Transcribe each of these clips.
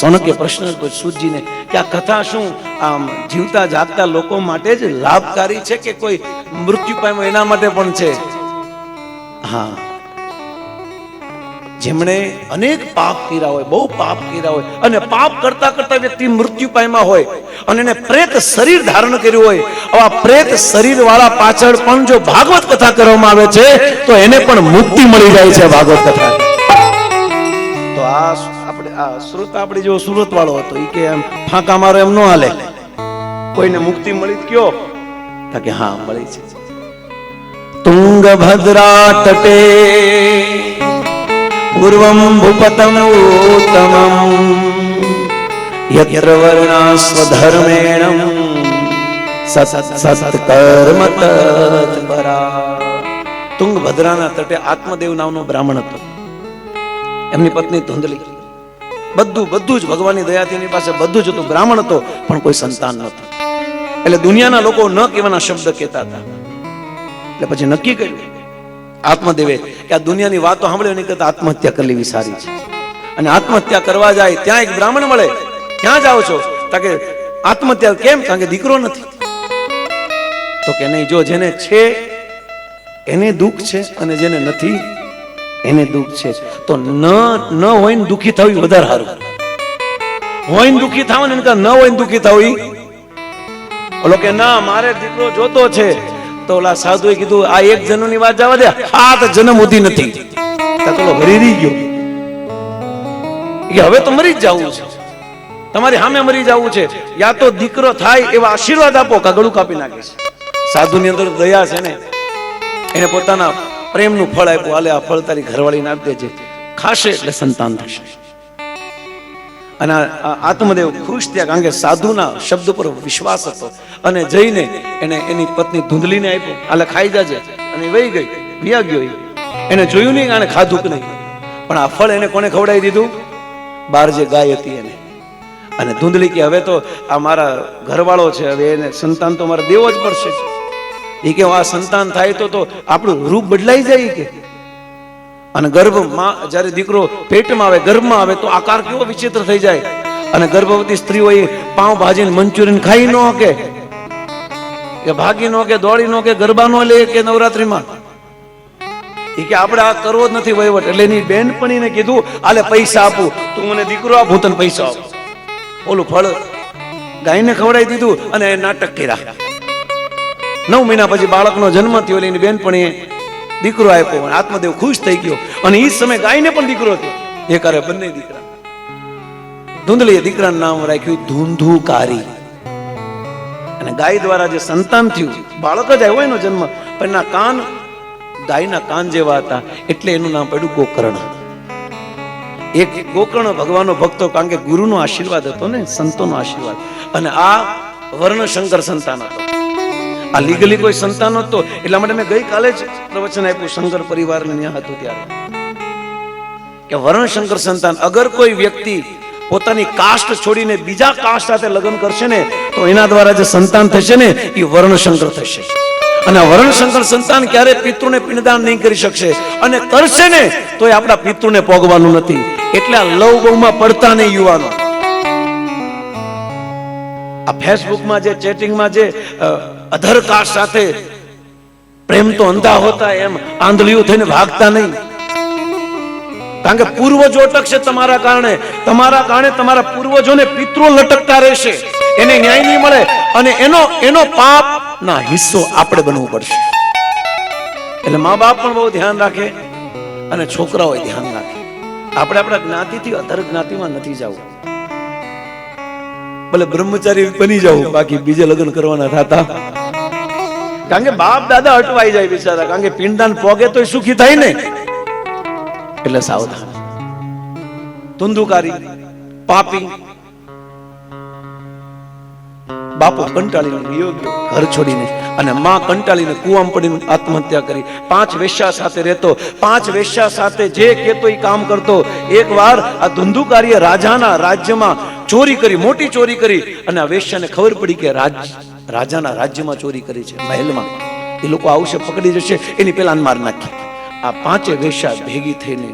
સોનકે પ્રશ્ન પૂછ્યો સૂતજીને કે આ કથા શું આમ જીવતા જાગતા લોકો માટે જ લાભકારી છે કે કોઈ મૃત્યુ પામ્યો એના માટે પણ છે? હા. જેમણે અનેક પાપ કર્યા હોય, બહુ પાપ કર્યા હોય અને પાપ કરતા કરતા વ્યક્તિ મૃત્યુ પામ્યા હોય અને એને પ્રેત શરીર ધારણ કર્યું હોય, આવા પ્રેત શરીર વાળા પાછળ પણ જો ભાગવત કથા કરવામાં આવે છે, તો એને પણ મુક્તિ મળી જાય છે ભાગવત કથા. તો આ સુરત આપણે જેવો સુરત વાળો હતો એ કે એમ, ફાંકા મારો એમ ન હાલે. કોઈને મુક્તિ મળી કયો તા કે, હા, મળી છે. તુંગભદ્રા તટે, પૂર્વમ ભૂપતમ ઉત્તમમ, યત્ર વર્ણા સ્વધર્મેણ સત સત કર્મ તત્પરા તુંગભદ્રાના તટે આત્મદેવ નામનો બ્રાહ્મણ હતો. એમની પત્ની ધુંધલી. બધું બધું જ ભગવાનની દયાથી એની પાસે બધું જ હતું. બ્રાહ્મણ હતો, પણ કોઈ સંતાન નહોતું એટલે દુનિયાના લોકો ન કહેવાના શબ્દ કહેતા હતા. એટલે પછી નક્કી કર્યું આત્મદેવે કે આ દુનિયાની વાતો સાંભળે એની કરતા આત્મહત્યા કરી લેવી સારી છે. અને આત્મહત્યા કરવા જાય ત્યાં એક બ્રાહ્મણ મળે ક્યાં જાઓ છો. કે આત્મહત્યા કેમ? કારણ કે દીકરો નથી. તો કે નહીં, જો જેને છે, એને દુઃખ છે અને જેને નથી એને દુઃખ છે. તો ન ન હોય ને દુઃખી થવી વધારે સારું. હોય ને દુઃખી થાવ ને ન હોય ને દુઃખી થવી. ઓલો કે, ના, મારે દીકરો જોતો છે. તો ઓલા સાધુએ કીધું, આ એક જન્મની વાત જવા દે હાથ જન્મ ઉધી નથી. તો હરી ગયો. કે, હવે તો મરી જ જવું છે. તમારી સામે મરી જવું છે. યા તો દીકરો થાય એવા આશીર્વાદ આપો, કાગળું કાપી નાખે છે. સાધુની અંદર દયા છે ને. એને પોતાના પ્રેમનું ફળ આપ્યું. હાલે, આ ફળ તારી ઘરવાળીને આપી દેજે. ખાશે એટલે સંતાન થશે. અને આત્મદેવ ખુશ થયા કારણ કે સાધુના શબ્દ પર વિશ્વાસ હતો. અને જઈને એને એની પત્ની ધૂંધલીને આપ્યો. હાલે, ખાઈ જાજે. અને વહી ગઈ. વિયા ગયો એને જોયું નહીં આને ખાધું કે નહીં. પણ આ ફળ એને કોને ખવડાવી દીધું? બાર જે ગાય હતી એને. અને ધૂંધલી કે, હવે તો આ મારા ઘરવાળો છે, હવે એને સંતાન તો મારે દેવો જ પડશે. એ કે આ સંતાન થાય તો તો આપણું રૂપ બદલાઈ જાય કે. અને ગર્ભમાં જ્યારે દીકરો પેટમાં આવે, ગર્ભમાં આવે, તો આકાર કેવો વિચિત્ર થઈ જાય. અને ગર્ભવતી સ્ત્રીઓ એ પાઉં ભાજીને મંચુરિયન ખાઈ ન કે કે ભાગી નો કે, દોડી નો કે, ગરબા નો લે કે નવરાત્રીમાં. એ કે આપણે આ કરવો જ નથી વહીવટ. એટલે એની બેનપણીને કીધું, આલે પૈસા આપું. તું મને દીકરો આપ, હું તને પૈસા આપું. ઓલું ફળ ગાયને ખવડાવી દીધું અને નાટક કર્યા. નવ મહિના પછી બાળકનો જન્મ થયો એની બેનપણીએ દીકરો આપ્યો અને આત્મદેવ ખુશ થઈ ગયો. અને એ સમયે ગાયને પણ દીકરો થયો એ કરે બંને દીકરા. ધૂંધલીએ દીકરાનું નામ રાખ્યું ધૂંધુકારી. અને ગાય દ્વારા જે સંતાન થયું, બાળક જ આવ્યો એનો જન્મ, પણ એના કાન, ગાયના કાન જેવા હતા, એટલે એનું નામ પડ્યું ગોકર્ણ. એક ગોકર્ણ ભગવાનનો ભક્તો કારણ કે ગુરુનો આશીર્વાદ હતો ને, સંતોનો આશીર્વાદ. અને આ વર્ણશંકર સંતાન હતો. આ લીગલી કોઈ સંતાન હતો એટલા માટે મેં ગઈકાલે જ પ્રવચન આપ્યું, શંકર પરિવારને ન્યા હતું ત્યારે. કે વર્ણશંકર સંતાન, અગર કોઈ વ્યક્તિ પોતાની કાસ્ટ છોડીને બીજા કાસ્ટ સાથે લગ્ન કરશે ને, તો એના દ્વારા જે સંતાન થશે ને, એ વર્ણશંકર થશે. અને વર્ણશંકર સંતાન ક્યારે પિતૃને પિંડદાન નહીં કરી શકશે? અને કરશે ને તો એ આપણા પિતૃને પોગવાનું નથી. એટલે આ લવ બહુમાં પડતા નહીં યુવાનો. આ ફેસબુકમાં જે ચેટિંગમાં જે અ, સાથે પ્રેમ તો અંધા હોતા એમ આંધળીઓ થઈને ભાગતા નહીં. કારણ કે પૂર્વજો અટકશે તમારા કારણે. તમારા કારણે તમારા પૂર્વજોને પિતૃ લટકતા રહેશે. એને ન્યાય નહીં મળે અને એનો એનો પાપ ના હિસ્સો આપણે બનવું પડશે. એટલે મા બાપ પણ બહુ ધ્યાન રાખે અને છોકરાઓ ધ્યાન રાખે. આપણે આપણા જ્ઞાતિથી અધર જ્ઞાતિમાં નથી જવું. ભલે બ્રહ્મચારી બની જવું બાકી બીજે લગ્ન કરવાના થતા. કારણ કે બાપ દાદા અટવાઈ જાય બિચારા. કારણ કે પિંડદાન પોગે તો સુખી થાય ને એટલે સાવધાન. ધુંધુકારી, પાપી. બાપુ કંટાળીને ગયો ઘર છોડીને. અને માં કંટાળીને કુવામાં પડીને આત્મહત્યા કરી. પાંચ વેશ્યા સાથે રહેતો, પાંચ વેશ્યા સાથે જે કેતો એ કામ કરતો. એકવાર આ ધુંધુકારીએ રાજાના રાજ્યમાં ચોરી કરી, મોટી ચોરી કરી. અને આ વેશ્યાને ખબર પડી કે રાજ રાજાના રાજ્યમાં ચોરી કરી છે, મહેલમાં. એ લોકો આવશે, પકડી જશે, એની પેલા માર નાખી. આ પાંચે વેશા ભેગી થઈને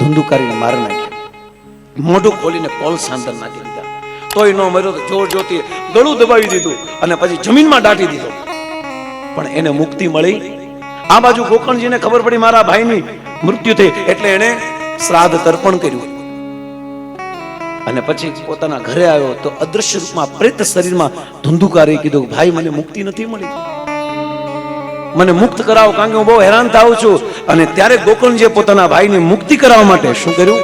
ધુંધુકારીને માર નાખી મોઢું ખોલીને કોલ સાંદર નાખી દીધા. તોય નો મર્યો જોર જોતી ગળું દબાવી દીધું અને પછી જમીનમાં દાટી દીધો. પણ એને મુક્તિ મળી. આ બાજુ ગોકર્ણજીને ખબર પડી, મારા ભાઈની મૃત્યુ થઈ. એટલે એને શ્રાદ્ધ તર્પણ કર્યું. અને પછી પોતાના ઘરે આવ્યો તો અદૃશ્ય રૂપમાં, પ્રેત શરીરમાં ધુંધુકારી કીધું, ભાઈ, મને મુક્તિ નથી મળી. મને મુક્ત કરાવો, કારણ કે હું બહુ હેરાન થાઉં છું. અને ત્યારે ગોકર્ણજીએ પોતાના ભાઈની મુક્તિ કરાવવા માટે શું કર્યું?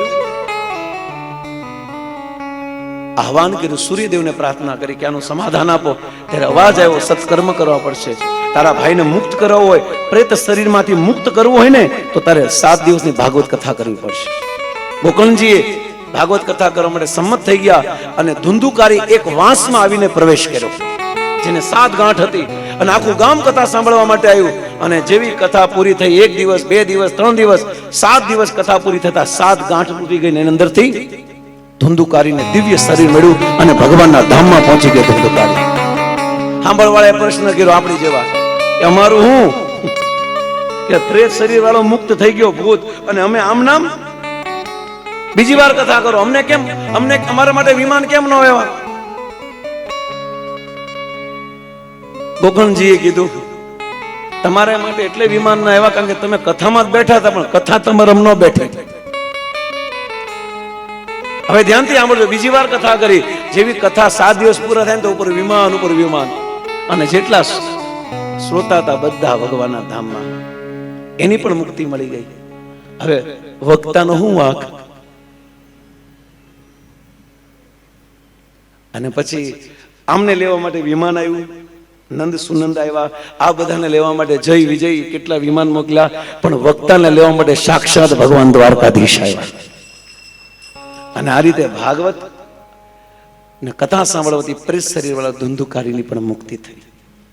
આહવાન કર્યું, સૂર્યદેવને પ્રાર્થના કરી કે આનું સમાધાન આપો. ત્યારે અવાજ આવ્યો, સત્કર્મ કરવા પડશે. તારા ભાઈને મુક્ત કરવો હોય, પ્રેત શરીરમાંથી મુક્ત કરવું હોય ને, તો તારે સાત દિવસની ભાગવત કથા કરવી પડશે. ગોકર્ણજીએ ભાગવત કથા કરવા માટે સંમત થઈ ગયા અને ધુંધુકારી એક વાંસમાં આવીને પ્રવેશ કર્યો. જેને સાત ગાંઠ હતી અને આખું ગામ કથા સાંભળવા માટે આવ્યું. અને જેવી કથા પૂરી થઈ, એક દિવસ, બે દિવસ, ત્રણ દિવસ, સાત દિવસ કથા પૂરી થતા સાત ગાંઠ તૂટી ગઈ એની અંદરથી ધુંધુકારીને દિવ્ય શરીર મળ્યું અને ભગવાનના ધામમાં પહોંચી ગયો ધુંધુકારી. સાંભળવાળાએ પ્રશ્ન કર્યો, આપણી જેવા કે અમારું હું? કે ત્રેત શરીર વાળો મુક્ત થઈ ગયો ભૂત, અને અમે આમ નામ બીજી વાર કથા કરો. અમને કેમ? અમને અમારા માટે વિમાન કેમ ન આવ્યા? ગોકર્ણજીએ કીધું, તમારા માટે એટલે વિમાન ના આવ્યા કારણ કે તમે કથામાં બેઠા હતા, પણ કથા તમારે ન બેઠી. હવે ધ્યાનથી સાંભળજો, બીજી વાર કથા કરી. જેવી કથા સાત દિવસ પૂરા થાય ને તો ઉપર વિમાન ઉપર વિમાન. અને જેટલા શ્રોતા હતા બધા ભગવાનના ધામમાં, એની પણ મુક્તિ મળી ગઈ. હવે વક્તાનો હું વાંક? અને પછી આમને લેવા માટે વિમાન આવ્યું. નંદ સુનંદ આવ્યા. આ બધાને લેવા માટે જય વિજય કેટલા વિમાન મોકલ્યા. પણ વક્તાને લેવા માટે સાક્ષાત ભગવાન દ્વારકાધીશ આવ્યા. અને આ રીતે ભાગવત ને કથા સાંભળવાથી પ્રેસ વાળા ધુંધુકારીની પણ મુક્તિ થઈ.